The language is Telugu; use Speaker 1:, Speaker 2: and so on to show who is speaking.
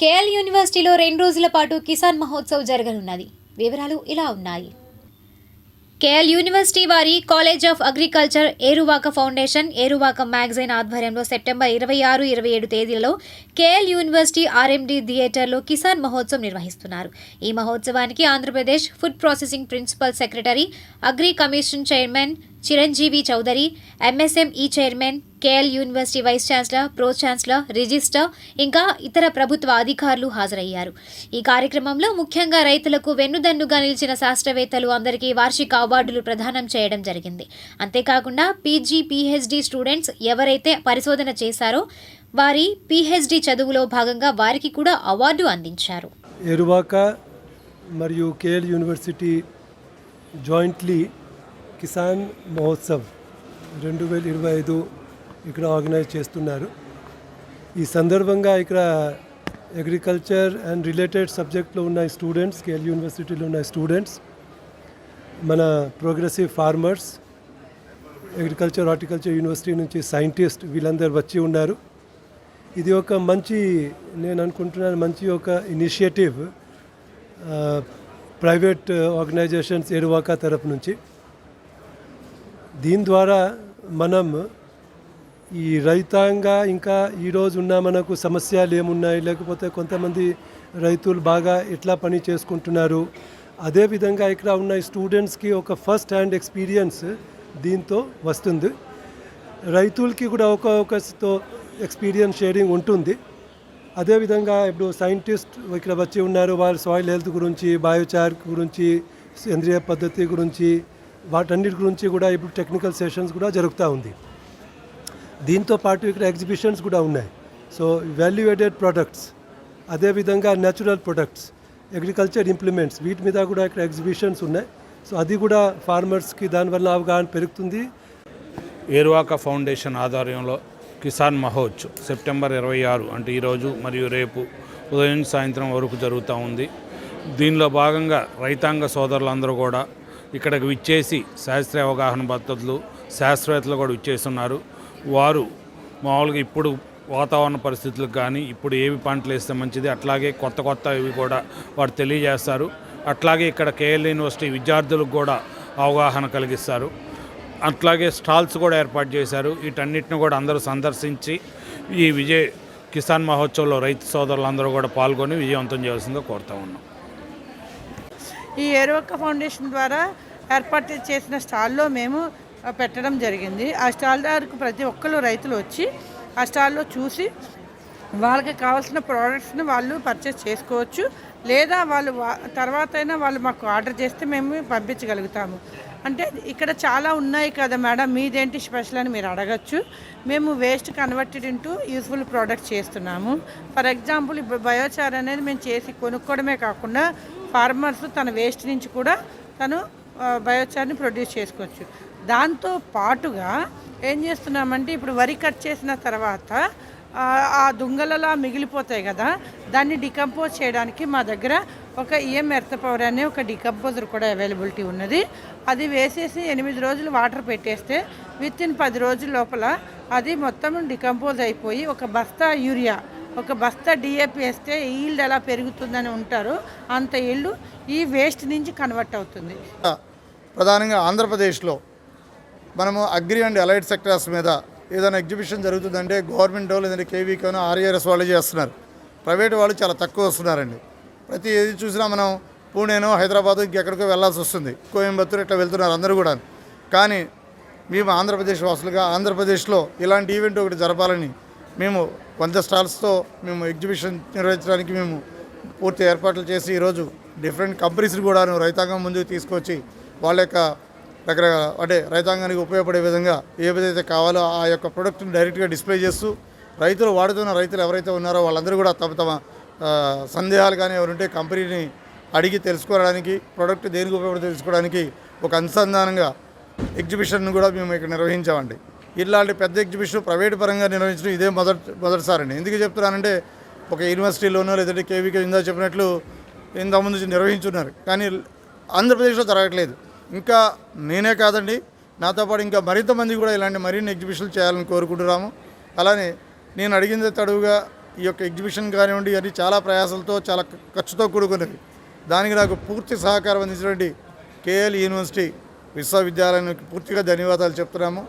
Speaker 1: కేఎల్ యూనివర్సిటీలో రెండు రోజుల పాటు కిసాన్ మహోత్సవ్ జరగనున్నది. వివరాలు ఇలా ఉన్నాయి. కేఎల్ యూనివర్సిటీ వారి college of agriculture Eruvaka foundation Eruvaka magazine ఆధ్వర్యంలో సెప్టెంబర్ ఇరవై ఆరు ఇరవై ఏడు తేదీలలో కేఎల్ యూనివర్సిటీ ఆర్ఎండి థియేటర్లో కిసాన్ మహోత్సవ్ నిర్వహిస్తున్నారు. ఈ మహోత్సవానికి Andhra Pradesh food processing principal secretary agri commission chairman Chiranjeevi Chowdary MSME chairman KL university vice chancellor pro chancellor register ఇంకా ఇతర ప్రభుత్వ అధికారులు హాజరయ్యారు. ఈ కార్యక్రమంలో ముఖ్యంగా రైతులకు వెన్నుదన్నుగా నిలిచిన శాస్త్రవేత్తలు అందరికీ వార్షిక అవార్డులు ప్రదానం చేయడం జరిగింది. అంతేకాకుండా పీజీ పీహెచ్డీ స్టూడెంట్స్ ఎవరైతే పరిశోధన చేశారో వారి పీహెచ్డీ చదువులో భాగంగా వారికి కూడా అవార్డు అందించారు.
Speaker 2: ఎరువాక మరియు KL university jointly Kisan Mahotsav రెండు వేల ఇరవై ఐదు ఇక్కడ ఆర్గనైజ్ చేస్తున్నారు. ఈ సందర్భంగా ఇక్కడ అగ్రికల్చర్ అండ్ రిలేటెడ్ సబ్జెక్ట్లో ఉన్న స్టూడెంట్స్ కేఎల్ యూనివర్సిటీలో ఉన్న స్టూడెంట్స్ మన progressive farmers agriculture horticulture university నుంచి సైంటిస్ట్ వీళ్ళందరూ వచ్చి ఉన్నారు. ఇది ఒక మంచి నేను అనుకుంటున్నాను మంచి ఒక ఇనిషియేటివ్ ప్రైవేట్ ఆర్గనైజేషన్స్ ఎరువాక తరపు నుంచి. దీని ద్వారా మనం ఈ రైతాంగా ఇంకా ఈరోజు ఉన్న మనకు సమస్యలు ఏమున్నాయి? లేకపోతే కొంతమంది రైతులు బాగా ఎట్లా పని చేసుకుంటున్నారు? అదేవిధంగా ఇక్కడ ఉన్న స్టూడెంట్స్కి ఒక ఫస్ట్ హ్యాండ్ ఎక్స్పీరియన్స్ దీంతో వస్తుంది. రైతులకి కూడా ఒక ఒకతో ఎక్స్పీరియన్స్ షేరింగ్ ఉంటుంది. అదేవిధంగా ఇప్పుడు సైంటిస్ట్ ఇక్కడ వచ్చి ఉన్నారు. వారి సాయిల్ హెల్త్ గురించి బయోచార్ గురించి సేంద్రియ పద్ధతి గురించి వాటన్నిటి గురించి కూడా ఇప్పుడు టెక్నికల్ సెషన్స్ కూడా జరుగుతూ ఉంది. దీంతో పాటు ఇక్కడ ఎగ్జిబిషన్స్ కూడా ఉన్నాయి. సో వాల్యుయేటెడ్ ప్రొడక్ట్స్ అదేవిధంగా న్యాచురల్ ప్రొడక్ట్స్ అగ్రికల్చర్ ఇంప్లిమెంట్స్ వీటి మీద కూడా ఇక్కడ ఎగ్జిబిషన్స్ ఉన్నాయి. సో అది కూడా ఫార్మర్స్కి దానివల్ల అవగాహన పెరుగుతుంది.
Speaker 3: ఏరువాక ఫౌండేషన్ ఆధ్వర్యంలో కిసాన్ మహోత్సవ్ సెప్టెంబర్ ఇరవై ఆరు అంటే ఈరోజు మరియు రేపు ఉదయం సాయంత్రం వరకు జరుగుతూ ఉంది. దీనిలో భాగంగా రైతాంగ సోదరులందరూ కూడా ఇక్కడికి విచ్చేసి శాస్త్రీయ అవగాహన పద్ధతులు శాస్త్రవేత్తలు కూడా విచ్చేస్తున్నారు. వారు మామూలుగా ఇప్పుడు వాతావరణ పరిస్థితులకు కానీ ఇప్పుడు ఏవి పంటలు వేస్తే మంచిది అట్లాగే కొత్త కొత్త ఇవి కూడా వారు తెలియజేస్తారు. అట్లాగే ఇక్కడ కేఎల్ యూనివర్సిటీ విద్యార్థులకు కూడా అవగాహన కలిగిస్తారు. అట్లాగే స్టాల్స్ కూడా ఏర్పాటు చేశారు. వీటన్నిటిని కూడా అందరూ సందర్శించి ఈ విజయ్ కిసాన్ మహోత్సవంలో రైతు సోదరులందరూ కూడా పాల్గొని విజయవంతం చేయాల్సిందిగా కోరుతా ఉన్నాం.
Speaker 4: ఈ ఏరువక్క ఫౌండేషన్ ద్వారా ఏర్పాటు చేసిన స్టాల్లో మేము పెట్టడం జరిగింది. ఆ స్టాల్ దగ్గరకు ప్రతి ఒక్కరు రైతులు వచ్చి ఆ స్టాల్లో చూసి వాళ్ళకి కావాల్సిన ప్రోడక్ట్స్ని వాళ్ళు పర్చేస్ చేసుకోవచ్చు. లేదా వాళ్ళు వా- తర్వాత అయినా వాళ్ళు మాకు ఆర్డర్ చేస్తే మేము పంపించగలుగుతాము. అంటే ఇక్కడ చాలా ఉన్నాయి కదా మేడం మీదేంటి స్పెషల్ అని మీరు అడగచ్చు. మేము waste converted into useful product చేస్తున్నాము. ఫర్ ఎగ్జాంపుల్ ఇప్పుడు బయోచార్ అనేది మేము చేసి కొనుక్కోవడమే కాకుండా ఫార్మర్స్ తన వేస్ట్ నుంచి కూడా తను బయోచార్ని ప్రొడ్యూస్ చేసుకోవచ్చు. దాంతో పాటుగా ఏం చేస్తున్నామంటే ఇప్పుడు వరి కట్ చేసిన తర్వాత ఆ, ఆ దుంగలలా మిగిలిపోతాయి కదా దాన్ని డికంపోజ్ చేయడానికి మా దగ్గర ఒక ఈఎం ఎర్త్ పవర్ అనే ఒక డికంపోజర్ కూడా అవైలబిలిటీ ఉన్నది. అది వేసేసి ఎనిమిది రోజులు వాటర్ పెట్టేస్తే విత్ ఇన్ పది రోజుల లోపల అది మొత్తం డికంపోజ్ అయిపోయి ఒక బస్తా యూరియా ఒక బస్తా డిఏపి వేస్తే ఈల్డ్ ఎలా పెరుగుతుందని ఉంటారు. అంత ఈల్డ్ ఈ వేస్ట్ నుంచి కన్వర్ట్ అవుతుంది.
Speaker 5: ప్రధానంగా ఆంధ్రప్రదేశ్లో మనము అగ్రి అండ్ అలైడ్ సెక్టర్స్ మీద ఏదైనా ఎగ్జిబిషన్ జరుగుతుందంటే గవర్నమెంట్ లేదంటే కేవీకోనో ఆర్ఏఆర్ఎస్ వాళ్ళు చేస్తున్నారు. ప్రైవేట్ వాళ్ళు చాలా తక్కువ వస్తున్నారండి. ప్రతి ఏది చూసినా మనం పూణేనో హైదరాబాద్ ఇంకెక్కడికో వెళ్ళాల్సి వస్తుంది. కోయంబత్తూరు ఇట్లా వెళ్తున్నారు అందరూ కూడా కానీ మేము ఆంధ్రప్రదేశ్ వాసులుగా ఆంధ్రప్రదేశ్లో ఇలాంటి ఈవెంట్ ఒకటి జరపాలని మేము కొంత స్టాల్స్తో మేము ఎగ్జిబిషన్ నిర్వహించడానికి మేము పూర్తి ఏర్పాట్లు చేసి ఈరోజు డిఫరెంట్ కంపెనీస్ని కూడా రైతాంగం ముందుకు తీసుకొచ్చి వాళ్ళ యొక్క రకరకాల అంటే రైతాంగానికి ఉపయోగపడే విధంగా ఏదైతే కావాలో ఆ యొక్క ప్రొడక్ట్ని డైరెక్ట్గా డిస్ప్లే చేస్తూ రైతులు వాడుతున్న రైతులు ఎవరైతే ఉన్నారో వాళ్ళందరూ కూడా తమ తమ సందేహాలు కానీ ఎవరుంటే కంపెనీని అడిగి తెలుసుకోవడానికి ప్రోడక్ట్ దేనికి ఉపయోగపడి తెలుసుకోవడానికి ఒక అనుసంధానంగా ఎగ్జిబిషన్ను కూడా మేము ఇక్కడ నిర్వహించామండి. ఇలాంటి పెద్ద ఎగ్జిబిషన్ ప్రైవేట్ పరంగా నిర్వహించడం ఇదే మొదటి మొదటిసారండి. ఎందుకు చెప్తున్నానంటే ఒక యూనివర్సిటీలోనో లేదంటే కేవీకే ఇందా చెప్పినట్లు ఇంతకుముందు నిర్వహించున్నారు. కానీ ఆంధ్రప్రదేశ్లో జరగట్లేదు. ఇంకా నేనే కాదండి నాతో పాటు ఇంకా మరింత మంది కూడా ఇలాంటి మరిన్ని ఎగ్జిబిషన్లు చేయాలని కోరుకుంటున్నాము. అలానే నేను అడిగింది తడువుగా ఈ యొక్క ఎగ్జిబిషన్ కానివ్వండి ఇవన్నీ చాలా ప్రయాసాలతో చాలా ఖర్చుతో కూడుకున్నవి. దానికి నాకు పూర్తి సహకారం అందించినటువంటి కేఎల్ యూనివర్సిటీ విశ్వవిద్యాలయానికి పూర్తిగా ధన్యవాదాలు చెప్తున్నాము.